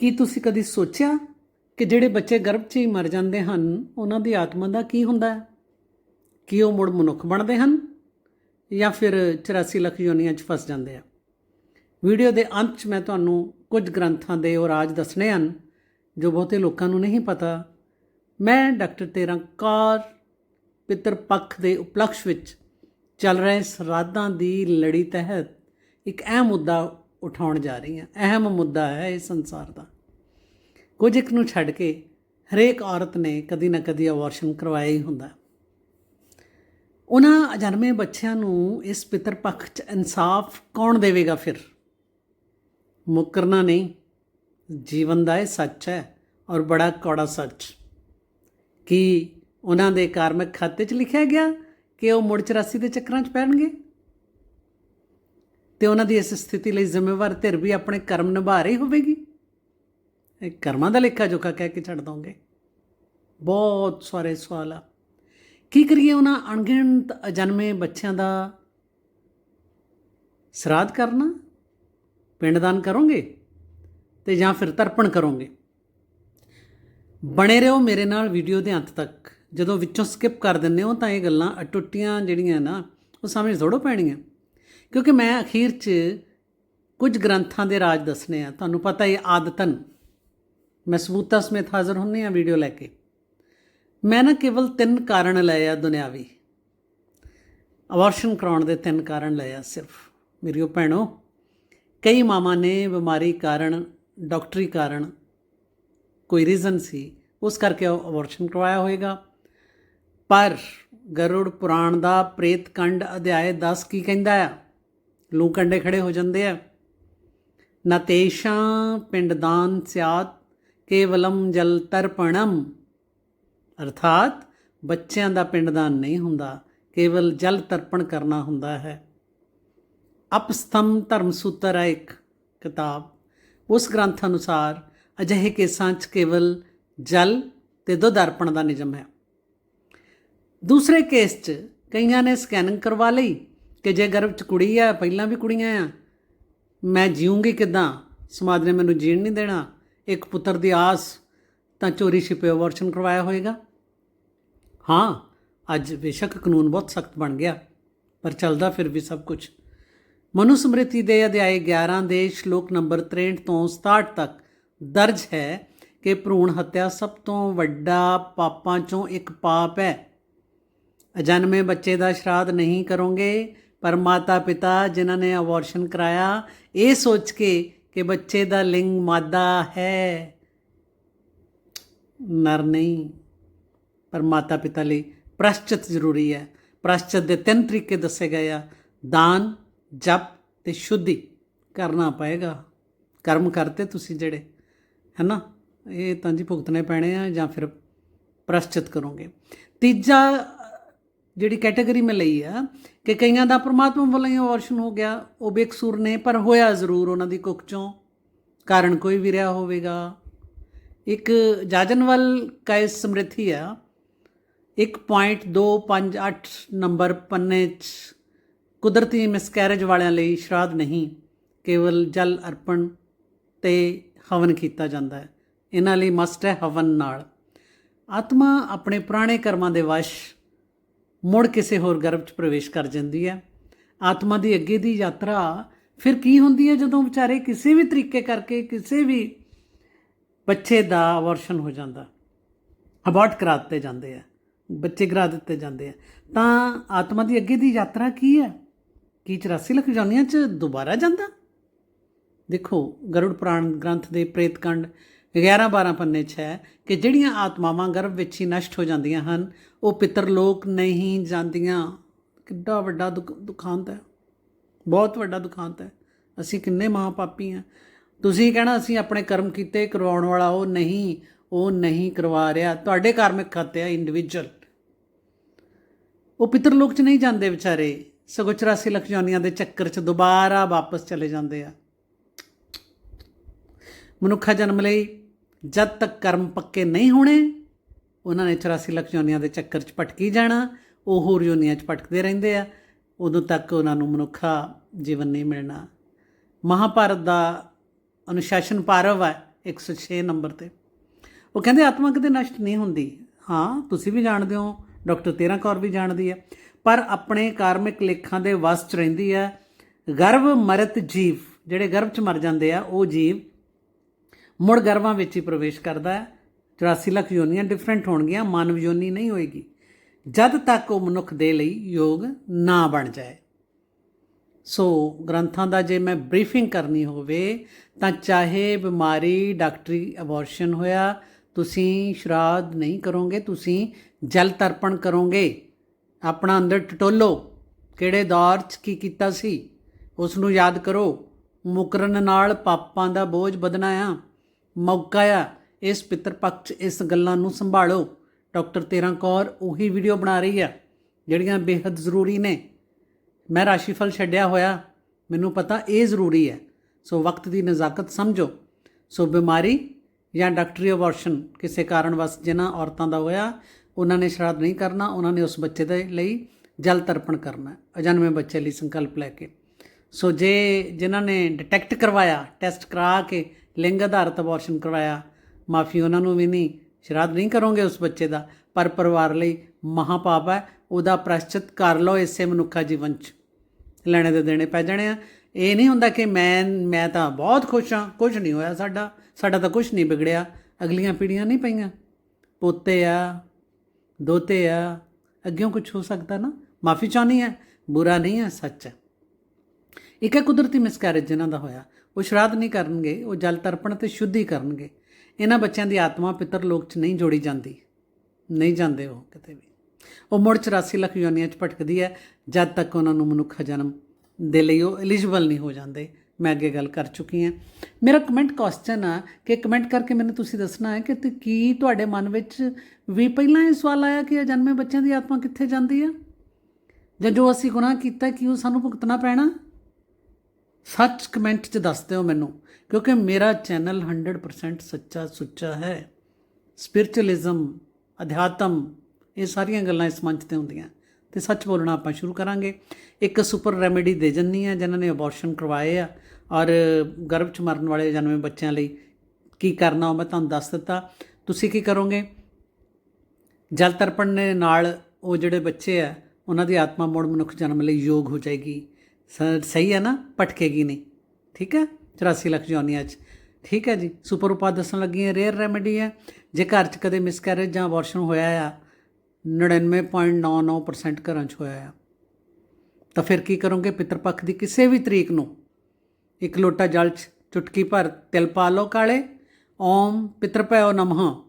ਕੀ ਤੁਸੀਂ ਕਦੀ ਸੋਚਿਆ ਕਿ ਜਿਹੜੇ ਬੱਚੇ ਗਰਭ 'ਚ ਹੀ ਮਰ ਜਾਂਦੇ ਹਨ, ਉਹਨਾਂ ਦੀ ਆਤਮਾ ਦਾ ਕੀ ਹੁੰਦਾ ਹੈ? ਕੀ ਉਹ ਮੁੜ ਮਨੁੱਖ ਬਣਦੇ ਹਨ ਜਾਂ ਫਿਰ 84 ਲੱਖ ਯੋਨੀਆਂ 'ਚ ਫਸ ਜਾਂਦੇ ਆ? ਵੀਡੀਓ ਦੇ ਅੰਤ 'ਚ ਮੈਂ ਤੁਹਾਨੂੰ ਕੁਝ ਗ੍ਰੰਥਾਂ ਦੇ ਉਹ ਰਾਜ ਦੱਸਣੇ ਹਨ, ਜੋ ਬਹੁਤੇ ਲੋਕਾਂ ਨੂੰ ਨਹੀਂ ਪਤਾ। ਮੈਂ ਡਾਕਟਰ ਤੇਰਾਂ ਕੌਰ ਪਿਤਰ ਪੱਖ ਦੇ ਉਪਲਕਸ਼ ਵਿੱਚ ਚੱਲ ਰਹੇ ਸਰਾਧਾਂ ਦੀ ਲੜੀ ਤਹਿਤ ਇੱਕ ਅਹਿਮ ਮੁੱਦਾ ਉਠਾਉਣ ਜਾ ਰਹੀ ਹਾਂ। ਅਹਿਮ ਮੁੱਦਾ ਹੈ ਇਹ ਸੰਸਾਰ ਦਾ। ਕੁਝ ਇੱਕ ਨੂੰ ਛੱਡ ਕੇ ਹਰੇਕ ਔਰਤ ਨੇ ਕਦੀ ਨਾ ਕਦੀ ਅਬੋਰਸ਼ਨ ਕਰਵਾਇਆ ਹੀ ਹੁੰਦਾ। ਉਹਨਾਂ ਅਜਨਮੇ ਬੱਚਿਆਂ ਨੂੰ ਇਸ ਪਿਤਰ ਪੱਖ 'ਚ ਇਨਸਾਫ ਕੌਣ ਦੇਵੇਗਾ ਫਿਰ? ਮੁਕਰਨਾ ਨਹੀਂ। ਜੀਵਨ ਦਾ ਇਹ ਸੱਚ ਹੈ ਔਰ ਬੜਾ ਕੌੜਾ ਸੱਚ। ਕੀ ਉਹਨਾਂ ਦੇ ਕਾਰਮਿਕ ਖਾਤੇ 'ਚ ਲਿਖਿਆ ਗਿਆ ਕਿ ਉਹ ਮੁੜ 84 ਦੇ ਚੱਕਰਾਂ 'ਚ ਪੈਣਗੇ? ਤੇ ਉਹਨਾਂ ਦੀ ਇਸ ਸਥਿਤੀ ਲਈ ਜ਼ਿੰਮੇਵਾਰ ਧਿਰ ਵੀ ਆਪਣੇ ਕਰਮ ਨਿਭਾ ਰਹੀ ਹੋਵੇਗੀ। ਇਹ ਕਰਮਾਂ ਦਾ ਲੇਖਾ ਜੋਖਾ ਕਹਿ ਕੇ ਛੱਡ ਦੋਗੇ। ਬਹੁਤ ਸਾਰੇ ਸਵਾਲ ਆ। ਕੀ ਕਰੀਏ ਉਹਨਾਂ ਅਣਗਿਣਤ ਅਜਨਮੇ ਬੱਚਿਆਂ ਦਾ ਸਰਾਧ ਕਰਨਾ? ਪਿੰਡਦਾਨ ਕਰੋਗੇ ਤੇ ਜਾਂ ਫਿਰ ਤਰਪਣ ਕਰੋਗੇ? ਬਣੇ ਰਹੋ ਮੇਰੇ ਨਾਲ ਵੀਡੀਓ ਦੇ ਅੰਤ ਤੱਕ। ਜਦੋਂ ਵਿੱਚੋਂ ਸਕਿਪ ਕਰ ਦਿੰਦੇ ਹੋ ਤਾਂ ਇਹ ਗੱਲਾਂ ਅਟੁੱਟੀਆਂ ਜਿਹੜੀਆਂ ਨਾ, ਉਹ ਸਮਝ ਥੋੜੋ ਪੈਣੀਆਂ। ਕਿਉਂਕਿ ਮੈਂ ਅਖੀਰ 'ਚ ਕੁਝ ਗ੍ਰੰਥਾਂ ਦੇ ਰਾਜ ਦੱਸਣੇ ਆ। ਤੁਹਾਨੂੰ ਪਤਾ ਹੀ ਆਦਤਨ। ਮੈਂ ਸਬੂਤਾਂ ਸਮੇਤ ਹਾਜ਼ਰ ਹੁੰਨੀ ਆ ਵੀਡੀਓ ਲੈ ਕੇ। ਮੈਂ ਨਾ ਕੇਵਲ ਤਿੰਨ ਕਾਰਨ ਲਏ ਆ ਦੁਨਿਆਵੀ। ਅਬੋਰਸ਼ਨ ਕਰਾਉਣ ਦੇ ਤਿੰਨ ਕਾਰਨ ਲਏ ਆ ਸਿਰਫ। ਮੇਰੀਓ ਭੈਣੋ, ਕਈ ਮਾਮਾ ਨੇ ਬਿਮਾਰੀ ਕਾਰਨ, ਡਾਕਟਰੀ ਕਾਰਨ ਕੋਈ ਰੀਜ਼ਨ ਸੀ, ਉਸ ਕਰਕੇ ਉਹ ਅਬੋਰਸ਼ਨ ਕਰਵਾਇਆ ਹੋਵੇਗਾ ਪਰ ਗਰੁੜ ਪੁਰਾਣ ਦਾ ਪ੍ਰੇਤ ਕੰਡ ਅਧਿਆਇ 10 ਕੀ ਕਹਿੰਦਾ ਆ? ਲੂ ਕੰਡੇ ਖੜੇ ਹੋ ਜਾਂਦੇ ਆ। ਨਤੇਸ਼ਾਂ ਪਿੰਡਦਾਨ ਸਿਆਤ, ਕੇਵਲਮ ਜਲ ਤਰਪਣਮ ਅਰਥਾਤ ਬੱਚਿਆਂ ਦਾ ਪਿੰਡਦਾਨ ਨਹੀਂ ਹੁੰਦਾ, ਕੇਵਲ ਜਲ ਤਰਪਣ ਕਰਨਾ ਹੁੰਦਾ ਹੈ। ਅਪਸਥਮ ਧਰਮ ਸੂਤਰ ਹੈ ਇੱਕ ਕਿਤਾਬ। ਉਸ ਗ੍ਰੰਥ ਅਨੁਸਾਰ ਅਜਿਹੇ ਕੇਸਾਂ 'ਚ ਕੇਵਲ ਜਲ ਤੇ ਦੁੱਧ ਅਰਪਣ ਦਾ ਨਿਯਮ ਹੈ। ਦੂਸਰੇ ਕੇਸ 'ਚ ਕਈਆਂ ਨੇ ਸਕੈਨਿੰਗ ਕਰਵਾ ਲਈ ਕਿ ਜੇ ਗਰਭ 'ਚ ਕੁੜੀ ਆ, ਪਹਿਲਾਂ ਵੀ ਕੁੜੀਆਂ ਆ, ਮੈਂ ਜੀਉਂਗੀ ਕਿਦਾਂ? ਸਮਾਜ ਨੇ ਮੈਨੂੰ ਜੀਣ ਨਹੀਂ ਦੇਣਾ। ਇੱਕ ਪੁੱਤਰ ਦੀ ਆਸ ਤਾਂ ਚੋਰੀ ਛਿਪੇ ਅਬੋਰਸ਼ਨ ਕਰਵਾਇਆ ਹੋਏਗਾ। ਹਾਂ, ਅੱਜ ਬੇਸ਼ੱਕ ਕਾਨੂੰਨ ਬਹੁਤ ਸਖਤ ਬਣ ਗਿਆ, ਪਰ ਚੱਲਦਾ ਫਿਰ ਵੀ ਸਭ ਕੁਝ ਮਨੁ ਸਮ੍ਰਿਤੀ ਦੇ ਅਧਿਆਇ 11 ਦੇ ਸ਼ਲੋਕ ਨੰਬਰ 63 ਤੋਂ 67 ਤੱਕ ਦਰਜ ਹੈ ਕਿ ਭਰੂਣ ਹੱਤਿਆ ਸਭ ਤੋਂ ਵੱਡਾ ਪਾਪਾਂ ਚੋਂ ਇੱਕ ਪਾਪ ਹੈ। ਅਜਨਮੇ ਬੱਚੇ ਦਾ ਸ਼ਰਾਧ ਨਹੀਂ ਕਰੋਗੇ ਪਰ ਮਾਤਾ ਪਿਤਾ ਜਿਨ੍ਹਾਂ ਨੇ ਅਬੋਰਸ਼ਨ ਕਰਾਇਆ, ਇਹ ਸੋਚ ਕੇ ਕਿ ਬੱਚੇ ਦਾ ਲਿੰਗ ਮਾਦਾ ਹੈ। ਨਰ ਨਹੀਂ, ਪਰ ਮਾਤਾ ਪਿਤਾ ਲਈ ਪ੍ਰਸ਼ਚਿਤ ਜ਼ਰੂਰੀ ਹੈ। ਪ੍ਰਸ਼ਚਿਤ ਦੇ ਤਿੰਨ ਤਰੀਕੇ ਦੱਸੇ ਗਏ ਆ। ਦਾਨ, ਜਪ ਤੇ ਸ਼ੁੱਧੀ। ਕਰਨਾ ਪਏਗਾ। ਕਰਮ ਕਰਤੇ ਤੁਸੀਂ ਜਿਹੜੇ, ਹੈਨਾ? ਇਹ ਤਾਂ ਜੀ ਭੁਗਤਣੇ ਪੈਣੇ ਆ ਜਾਂ ਫਿਰ ਪ੍ਰਸ਼ਚਿਤ ਕਰੋਗੇ। ਤੀਜਾ ਜਿਹੜੀ ਕੈਟਾਗਰੀ ਮੈਂ ਲਈ ਆ, ਕਿ ਕਈਆਂ ਦਾ ਪ੍ਰਮਾਤਮਾ ਵੱਲੋਂ ਹੀ ਅਬੋਰਸ਼ਨ ਹੋ ਗਿਆ, ਉਹ ਬੇਕਸੂਰ ਨੇ, ਪਰ ਹੋਇਆ ਜ਼ਰੂਰ ਉਹਨਾਂ ਦੀ ਕੁੱਖ ਚੋਂ। ਕਾਰਨ ਕੋਈ ਵੀ ਰਿਹਾ ਹੋਵੇਗਾ। ਇੱਕ ਜਾਜਨਵਲ ਕਾਇਸ ਸਮ੍ਰਿਥੀ ਆ। 1.258 ਨੰਬਰ ਪੰਨੇ 'ਚ ਕੁਦਰਤੀ ਮਿਸਕੈਰੇਜ ਵਾਲਿਆਂ ਲਈ ਸ਼ਰਾਧ ਨਹੀਂ, ਕੇਵਲ ਜਲ ਅਰਪਣ ਤੇ ਹਵਨ ਕੀਤਾ ਜਾਂਦਾ ਹੈ। ਇਹਨਾਂ ਲਈ ਮਸਟ ਹੈ ਹਵਨ ਨਾਲ। ਆਤਮਾ ਆਪਣੇ ਪੁਰਾਣੇ ਕਰਮਾਂ ਦੇ ਵਸ਼ ਮੁੜ ਕਿਸੇ ਹੋਰ ਗਰਭ 'ਚ ਪ੍ਰਵੇਸ਼ ਕਰ ਜਾਂਦੀ ਹੈ। ਆਤਮਾ ਦੀ ਅੱਗੇ ਦੀ ਯਾਤਰਾ ਫਿਰ ਕੀ ਹੁੰਦੀ ਹੈ ਜਦੋਂ ਵਿਚਾਰੇ ਕਿਸੇ ਵੀ ਤਰੀਕੇ ਕਰਕੇ ਕਿਸੇ ਵੀ ਬੱਚੇ ਦਾ ਅਬੋਰਸ਼ਨ ਹੋ ਜਾਂਦਾ। ਅਬੋਰਟ ਕਰਾ ਦਿੱਤੇ ਜਾਂਦੇ ਆ, ਬੱਚੇ ਕਰਾ ਦਿੱਤੇ ਜਾਂਦੇ ਆ। ਤਾਂ ਆਤਮਾ ਦੀ ਅੱਗੇ ਦੀ ਯਾਤਰਾ ਕੀ ਹੈ? ਕੀ 84 ਲੱਖ ਜੋਨੀਆਂ 'ਚ ਦੁਬਾਰਾ ਜਾਂਦਾ? ਦੇਖੋ, ਗਰੁੜ ਪੁਰਾਣ ਗ੍ਰੰਥ ਦੇ ਪ੍ਰੇਤਕੰਡ 11 12 ਪੰਨੇ 'ਚ ਹੈ ਕਿ ਜਿਹੜੀਆਂ ਆਤਮਾਵਾਂ ਗਰਭ ਵਿੱਚ ਹੀ ਨਸ਼ਟ ਹੋ ਜਾਂਦੀਆਂ ਹਨ, ਉਹ ਪਿਤਰ ਲੋਕ ਨਹੀਂ ਜਾਂਦੀਆਂ। ਕਿੱਡਾ ਵੱਡਾ ਦੁਖ- ਦੁਖਾਂਤ ਹੈ। ਬਹੁਤ ਵੱਡਾ ਦੁਖਾਂਤ ਹੈ। ਅਸੀਂ ਕਿੰਨੇ ਮਹਾਪਾਪੀ ਆ ਤੁਸੀਂ ਕਹਿਣਾ ਅਸੀਂ ਆਪਣੇ ਕਰਮ ਕੀਤੇ, ਕਰਵਾਉਣ ਵਾਲਾ ਉਹ ਨਹੀਂ ਉਹ ਨਹੀਂ ਕਰਵਾ ਰਿਹਾ। ਤੁਹਾਡੇ ਕਾਰਮਿਕ ਖਾਤੇ ਆ ਇੰਡੀਵਿਜੂਅਲ ਉਹ ਪਿਤਰ ਲੋਕ 'ਚ ਨਹੀਂ ਜਾਂਦੇ ਵਿਚਾਰੇ। ਸਗੋਂ 84 ਲੱਖ ਜੋਨੀਆਂ ਦੇ ਚੱਕਰ 'ਚ ਦੁਬਾਰਾ ਵਾਪਸ ਚਲੇ ਜਾਂਦੇ ਆ। ਮਨੁੱਖਾ ਜਨਮ ਲਈ ਜਦ ਤੱਕ ਕਰਮ ਪੱਕੇ ਨਹੀਂ ਹੋਣੇ, ਉਹਨਾਂ ਨੇ 84 ਲੱਖ ਜੋਨੀਆਂ ਦੇ ਚੱਕਰ 'ਚ ਭਟਕੀ ਜਾਣਾ, ਉਹ ਹੋਰ ਯੋਨੀਆਂ 'ਚ ਭਟਕਦੇ ਰਹਿੰਦੇ ਆ। ਉਦੋਂ ਤੱਕ ਉਹਨਾਂ ਨੂੰ ਮਨੁੱਖਾ ਜੀਵਨ ਨਹੀਂ ਮਿਲਣਾ। ਮਹਾਭਾਰਤ ਦਾ ਅਨੁਸ਼ਾਸਨ ਪਾਰਵ ਹੈ 106 ਨੰਬਰ ਤੇ। ਉਹ ਕਹਿੰਦੇ, ਆਤਮਾ ਕਦੇ ਨਸ਼ਟ ਨਹੀਂ ਹੁੰਦੀ। ਹਾਂ, ਤੁਸੀਂ ਵੀ ਜਾਣਦੇ ਹੋ, ਡਾਕਟਰ ਤੇਰਾ ਕੌਰ ਵੀ ਜਾਣਦੀ ਹੈ। ਪਰ ਆਪਣੇ ਕਾਰਮਿਕ ਲੇਖਾਂ ਦੇ ਵਸ ਚ ਰਹਿੰਦੀ ਹੈ। ਗਰਭ ਮਰਤ ਜੀਵ, ਜਿਹੜੇ ਗਰਭ ਚ ਮਰ ਜਾਂਦੇ ਆ, ਉਹ ਜੀਵ ਮੁੜ ਗਰਭਾਂ ਵਿੱਚ ਹੀ ਪ੍ਰਵੇਸ਼ ਕਰਦਾ ਹੈ। 84 ਲੱਖ ਯੋਨੀਆਂ ਡਿਫਰੈਂਟ ਹੋਣਗੀਆਂ, ਮਾਨਵ ਯੋਨੀ ਨਹੀਂ ਹੋਏਗੀ। ਜਦ ਤੱਕ ਉਹ ਮਨੁੱਖ ਦੇ ਲਈ ਯੋਗ ਨਾ ਬਣ ਜਾਏ। ਸੋ ਗ੍ਰੰਥਾਂ ਦਾ ਜੇ ਮੈਂ ਬਰੀਫਿੰਗ ਕਰਨੀ ਹੋਵੇ, ਤਾਂ ਚਾਹੇ ਬਿਮਾਰੀ, ਡਾਕਟਰੀ ਅਬੋਰਸ਼ਨ ਹੋਇਆ, ਤੁਸੀਂ ਸ਼ਰਾਧ ਨਹੀਂ ਕਰੋਗੇ, ਤੁਸੀਂ ਜਲ ਤਰਪਣ ਕਰੋਗੇ। ਆਪਣਾ ਅੰਦਰ ਟਟੋਲੋ, ਕਿਹੜੇ ਦੌਰ 'ਚ ਕੀ ਕੀਤਾ ਸੀ ਉਸ ਨੂੰ ਯਾਦ ਕਰੋ। ਮੁਕਰਨ ਨਾਲ ਪਾਪਾਂ ਦਾ ਬੋਝ ਵਧਣਾ ਆ। ਮੌਕਾ ਆ। ਇਸ ਪਿਤਰ ਪੱਖ 'ਚ ਇਸ ਗੱਲਾਂ ਨੂੰ ਸੰਭਾਲੋ। ਡਾਕਟਰ ਤੇਰਾਂ ਕੌਰ ਉਹੀ ਵੀਡੀਓ ਬਣਾ ਰਹੀ ਆ ਜਿਹੜੀਆਂ ਬੇहद ਜ਼ਰੂਰੀ ਨੇ। ਮੈਂ ਰਾਸ਼ੀਫਲ ਛੱਡਿਆ ਹੋਇਆ। ਮੈਨੂੰ ਪਤਾ ਇਹ ਜ਼ਰੂਰੀ ਹੈ। ਸੋ ਵਕਤ ਦੀ ਨਜ਼ਾਕਤ ਸਮਝੋ। ਸੋ ਬਿਮਾਰੀ ਜਾਂ ਡਾਕਟਰੀ ਅਬੋਰਸ਼ਨ ਕਿਸੇ ਕਾਰਨ ਵਸ ਜਿਨ੍ਹਾਂ ਔਰਤਾਂ ਦਾ ਹੋਇਆ ਉਹਨਾਂ ਨੇ ਸ਼ਰਾਧ ਨਹੀਂ ਕਰਨਾ ਉਹਨਾਂ ਨੇ ਉਸ ਬੱਚੇ ਦੇ ਲਈ ਜਲ ਤਰਪਣ ਕਰਨਾ ਹੈ, ਅਜਨਮੇ ਬੱਚੇ ਲਈ ਸੰਕਲਪ ਲੈ ਕੇ। ਸੋ ਜੇ ਜਿਨ੍ਹਾਂ ਨੇ ਡਿਟੈਕਟ ਕਰਵਾਇਆ ਟੈਸਟ ਕਰਾ ਕੇ ਲਿੰਗ ਆਧਾਰਿਤ ਅਬੋਰਸ਼ਨ ਕਰਵਾਇਆ। ਮਾਫੀ ਉਹਨਾਂ ਨੂੰ ਵੀ ਨਹੀਂ, ਸ਼ਰਾਧ ਨਹੀਂ ਕਰੋਗੇ ਉਸ ਬੱਚੇ ਦਾ। ਪਰ ਪਰਿਵਾਰ ਲਈ ਮਹਾਪਾਪ ਹੈ, ਉਹਦਾ ਪ੍ਰਾਸ਼ਚਿਤ ਕਰ ਲਓ ਇਸੇ ਮਨੁੱਖਾ ਜੀਵਨ 'ਚ। ਲੈਣੇ ਦੇ ਦੇਣੇ ਪੈ ਜਾਣੇ ਆ। ਇਹ ਨਹੀਂ ਹੁੰਦਾ ਕਿ ਮੈਂ ਮੈਂ ਤਾਂ ਬਹੁਤ ਖੁਸ਼ ਹਾਂ ਕੁਝ ਨਹੀਂ ਹੋਇਆ ਸਾਡਾ। ਸਾਡਾ ਤਾਂ ਕੁਝ ਨਹੀਂ ਵਿਗੜਿਆ। ਅਗਲੀਆਂ ਪੀੜ੍ਹੀਆਂ ਨਹੀਂ ਪਈਆਂ। ਪੋਤੇ ਆ, ਦੋਤੇ ਆ ਅੱਗੇ ਕੁਝ ਹੋ ਸਕਦਾ ਨਾ। ਮਾਫੀ ਚਾਹਨੀ ਹੈ, ਬੁਰਾ ਨਹੀਂ ਹੈ, ਸੱਚ ਹੈ। ਇੱਕ ਹੈ ਕੁਦਰਤੀ ਮਿਸਕੈਰੇਜ ਜਿਨ੍ਹਾਂ ਦਾ ਹੋਇਆ। ਉਹ ਸ਼ਰਾਧ ਨਹੀਂ ਕਰਨਗੇ, ਉਹ ਜਲ ਤਰਪਣ ਤੇ ਸ਼ੁੱਧੀ ਕਰਨਗੇ। ਇਹਨਾਂ ਬੱਚਿਆਂ ਦੀ ਆਤਮਾ ਪਿਤਰ ਲੋਕ 'ਚ ਨਹੀਂ ਜੋੜੀ ਜਾਂਦੀ। ਨਹੀਂ ਜਾਂਦੇ ਉਹ ਕਿਤੇ ਵੀ। ਉਹ ਮੁੜ 84 ਲੱਖ ਯੋਨੀਆਂ 'ਚ ਭਟਕਦੀ ਹੈ। ਜਦ ਤੱਕ ਉਹਨਾਂ ਨੂੰ ਮਨੁੱਖ ਜਨਮ ਦੇ ਲਈ ਉਹ ਐਲੀਜੀਬਲ ਨਹੀਂ ਹੋ ਜਾਂਦੇ। ਮੈਂ ਅੱਗੇ ਗੱਲ ਕਰ ਚੁੱਕੀ ਹਾਂ। ਮੇਰਾ ਕਮੈਂਟ ਕੁਐਸਚਨ ਆ ਕਿ ਕਮੈਂਟ ਕਰਕੇ ਮੈਨੂੰ ਤੁਸੀਂ ਦੱਸਣਾ ਹੈ ਕਿ ਕੀ ਤੁਹਾਡੇ ਮਨ ਵਿੱਚ ਵੀ ਪਹਿਲਾਂ ਇਹ ਸਵਾਲ ਆਇਆ ਕਿ ਅਜਨਮੇ ਬੱਚਿਆਂ ਦੀ ਆਤਮਾ ਕਿੱਥੇ ਜਾਂਦੀ ਆ? ਜਾਂ ਜੋ ਅਸੀਂ ਗੁਨਾਹ ਕੀਤਾ, ਕਿ ਉਹ ਸਾਨੂੰ ਭੁਗਤਣਾ ਪੈਣਾ? ਸੱਚ ਕਮੈਂਟ 'ਚ ਦੱਸ ਦਿਓ ਮੈਨੂੰ, ਕਿਉਂਕਿ ਮੇਰਾ ਚੈਨਲ 100% ਸੱਚਾ ਸੁੱਚਾ ਹੈ। ਸਪਿਰਚੁਅਲਿਜ਼ਮ, ਅਧਿਆਤਮ, ਇਹ ਸਾਰੀਆਂ ਗੱਲਾਂ ਇਸ ਮੰਚ ਤੇ ਹੁੰਦੀਆਂ। ਤੇ ਸੱਚ ਬੋਲਣਾ ਆਪਾਂ ਸ਼ੁਰੂ ਕਰਾਂਗੇ। ਇੱਕ ਸੁਪਰ ਰੈਮੇਡੀ ਦੇ ਜੰਨੀ ਆ, ਜਿਨ੍ਹਾਂ ਨੇ ਅਬੋਰਸ਼ਨ ਕਰਵਾਏ ਆ, ਔਰ ਗਰਭ ਚ ਮਰਨ ਵਾਲੇ ਜਨਮੇ ਬੱਚਿਆਂ ਲਈ ਕੀ ਕਰਨਾ, ਉਹ ਮੈਂ ਤੁਹਾਨੂੰ ਦੱਸ ਦਿੱਤਾ। ਤੁਸੀਂ ਕੀ ਕਰੋਗੇ? ਜਲ ਤਰਪਣ ਦੇ ਨਾਲ ਉਹ ਜਿਹੜੇ ਬੱਚੇ ਆ, ਉਹਨਾਂ ਦੀ ਆਤਮਾ ਮੁੜ ਮਨੁੱਖ ਜਨਮ ਲਈ ਯੋਗ ਹੋ ਜਾਏਗੀ। ਸ- ਸਹੀ ਹੈ ਨਾ? ਭਟਕੇਗੀ ਨਹੀਂ। ਠੀਕ ਹੈ? 84 ਲੱਖ ਜੋਨੀਆਂ ਚ। ਠੀਕ ਹੈ ਜੀ। ਸੁਪਰ ਉਪਾਅ ਦੱਸਣ ਲੱਗੀ ਹੈ ਰੇਅਰ ਰੈਮੇਡੀ ਹੈ। ਜੇ ਘਰ ਚ ਕਦੇ ਮਿਸਕੈਰੇਜ ਜਾਂ ਅਬੋਰਸ਼ਨ ਹੋਇਆ ਆ 99.99% ਘਰਾਂ ਚ ਹੋਇਆ ਆ। ਤਾਂ ਫਿਰ ਕੀ ਕਰੋਗੇ? ਪਿਤਰਪੱਖ ਦੀ ਕਿਸੇ ਵੀ ਤਰੀਕ ਨੂੰ ਇੱਕ ਲੋਟਾ ਜਲ ਚ ਚੁਟਕੀ ਭਰ ਤਿਲ ਪਾ ਲਓ ਕਾਲੇ। ਓਮ ਪਿਤਰ ਭਇਓ ਨਮః।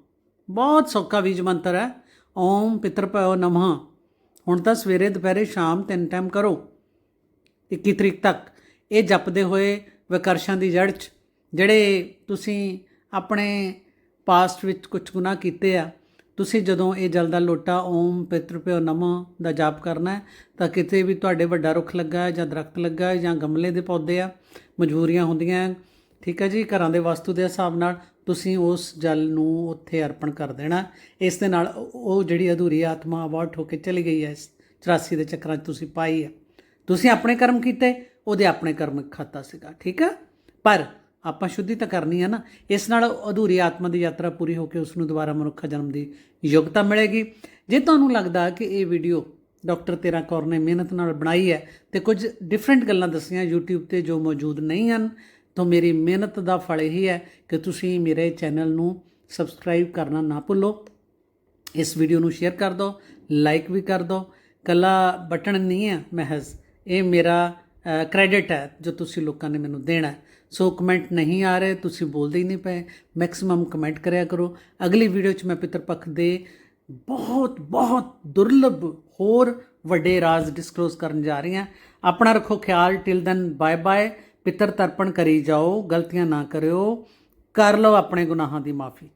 ਬਹੁਤ ਸੌਖਾ ਬੀਜ ਮੰਤਰ ਹੈ। ਓਮ ਪਿਤਰ ਭਇਓ ਨਮঃ। ਹੁਣ ਤਾਂ ਸਵੇਰੇ ਦੁਪਹਿਰੇ ਸ਼ਾਮ ਤਿੰਨ ਟਾਈਮ ਕਰੋ। 21 ਤਰੀਕ ਤੱਕ। ਇਹ ਜਪਦੇ ਹੋਏ ਵਿਕਰਸ਼ਾਂ ਦੀ ਜੜ 'ਚ ਜਿਹੜੇ ਤੁਸੀਂ ਆਪਣੇ ਪਾਸਟ ਵਿੱਚ ਕੁਝ ਗੁਨਾਹ ਕੀਤੇ ਆ, ਤੁਸੀਂ ਜਦੋਂ ਇਹ ਜਲ ਦਾ ਲੋਟਾ ਓਮ ਪਿਤਰਪਿਓ ਨਮੋ ਦਾ ਜਾਪ ਕਰਨਾ ਹੈ, ਤਾਂ ਕਿਤੇ ਵੀ ਤੁਹਾਡੇ ਵੱਡਾ ਰੁੱਖ ਲੱਗਾ ਹੈ ਜਾਂ ਦਰਖਤ ਲੱਗਾ ਹੈ ਜਾਂ ਗਮਲੇ ਦੇ ਪੌਦੇ ਆ, ਮਜਬੂਰੀਆਂ ਹੁੰਦੀਆਂ ਠੀਕ ਹੈ ਜੀ, ਘਰਾਂ ਦੇ ਵਸਤੂ ਦੇ ਹਿਸਾਬ ਨਾਲ ਤੁਸੀਂ ਉਸ ਜਲ ਨੂੰ ਉੱਥੇ ਅਰਪਣ ਕਰ ਦੇਣਾ ਇਸ ਦੇ ਨਾਲ ਉਹ- ਜਿਹੜੀ ਅਧੂਰੀ ਆਤਮਾ ਅਵਾਰਡ ਹੋ ਕੇ ਚਲੀ ਗਈ ਹੈ, ਇਸ 84 ਦੇ ਚੱਕਰਾਂ 'ਚ ਤੁਸੀਂ ਪਾਈ ਹੈ। ਤੁਸੀਂ ਆਪਣੇ ਕਰਮ ਕੀਤੇ, ਉਹਦੇ ਆਪਣੇ ਕਰਮ ਖਾਤਾ ਸੀਗਾ, ਠੀਕ ਆ? ਪਰ ਆਪਾਂ ਸ਼ੁੱਧੀ ਤਾਂ ਕਰਨੀ ਹੈ ਨਾ, ਇਸ ਨਾਲ ਅਧੂਰੀ ਆਤਮਾ ਦੀ ਯਾਤਰਾ ਪੂਰੀ ਹੋ ਕੇ ਉਸ ਨੂੰ ਦੁਬਾਰਾ ਮਨੁੱਖਾ ਜਨਮ ਦੀ ਯੋਗਤਾ ਮਿਲੇਗੀ। ਜੇ ਤੁਹਾਨੂੰ ਲੱਗਦਾ ਕਿ ਇਹ ਵੀਡੀਓ ਡਾਕਟਰ ਤੇਰਾ ਕੌਰ ਨੇ ਮਿਹਨਤ ਨਾਲ ਬਣਾਈ ਹੈ ਤੇ ਕੁਝ ਡਿਫਰੈਂਟ ਗੱਲਾਂ ਦੱਸੀਆਂ YouTube ਤੇ ਜੋ ਮੌਜੂਦ ਨਹੀਂ ਹਨ, ਤਾਂ ਮੇਰੀ ਮਿਹਨਤ ਦਾ ਫਲ ਇਹ ਹੈ ਕਿ ਤੁਸੀਂ ਮੇਰੇ ਚੈਨਲ ਨੂੰ ਸਬਸਕ੍ਰਾਈਬ ਕਰਨਾ ਨਾ ਭੁੱਲੋ। ਇਸ ਵੀਡੀਓ ਨੂੰ ਸ਼ੇਅਰ ਕਰ ਦਿਓ ਲਾਈਕ ਵੀ ਕਰ ਦਿਓ। ਕੱਲਾ ਬਟਨ ਨਹੀਂ ਹੈ, ਮਹਿਜ਼ ਇਹ ਮੇਰਾ ਕ੍ਰੈਡਿਟ ਹੈ ਜੋ ਤੁਸੀਂ ਲੋਕਾਂ ਨੇ ਮੈਨੂੰ ਦੇਣਾ ਸੋ ਕਮੈਂਟ ਨਹੀਂ ਆ ਰਹੇ, ਤੁਸੀਂ ਬੋਲਦੇ ਹੀ ਨਹੀਂ ਪਏ। ਮੈਕਸਿਮਮ ਕਮੈਂਟ ਕਰਿਆ ਕਰੋ। ਅਗਲੀ ਵੀਡੀਓ 'ਚ ਮੈਂ ਪਿਤਰ ਪੱਖ ਦੇ ਬਹੁਤ ਬਹੁਤ ਦੁਰਲਭ ਹੋਰ ਵੱਡੇ ਰਾਜ਼ ਡਿਸਕਲੋਜ਼ ਕਰਨ ਜਾ ਰਹੀ ਹਾਂ। ਆਪਣਾ ਰੱਖੋ ਖਿਆਲ ਟਿਲ ਦੈਨ ਬਾਏ ਬਾਏ ਪਿਤਰ ਤਰਪਣ ਕਰੀ ਜਾਓ, ਗਲਤੀਆਂ ਨਾ ਕਰਿਓ। ਕਰ ਲਓ ਆਪਣੇ ਗੁਨਾਹਾਂ ਦੀ ਮਾਫੀ।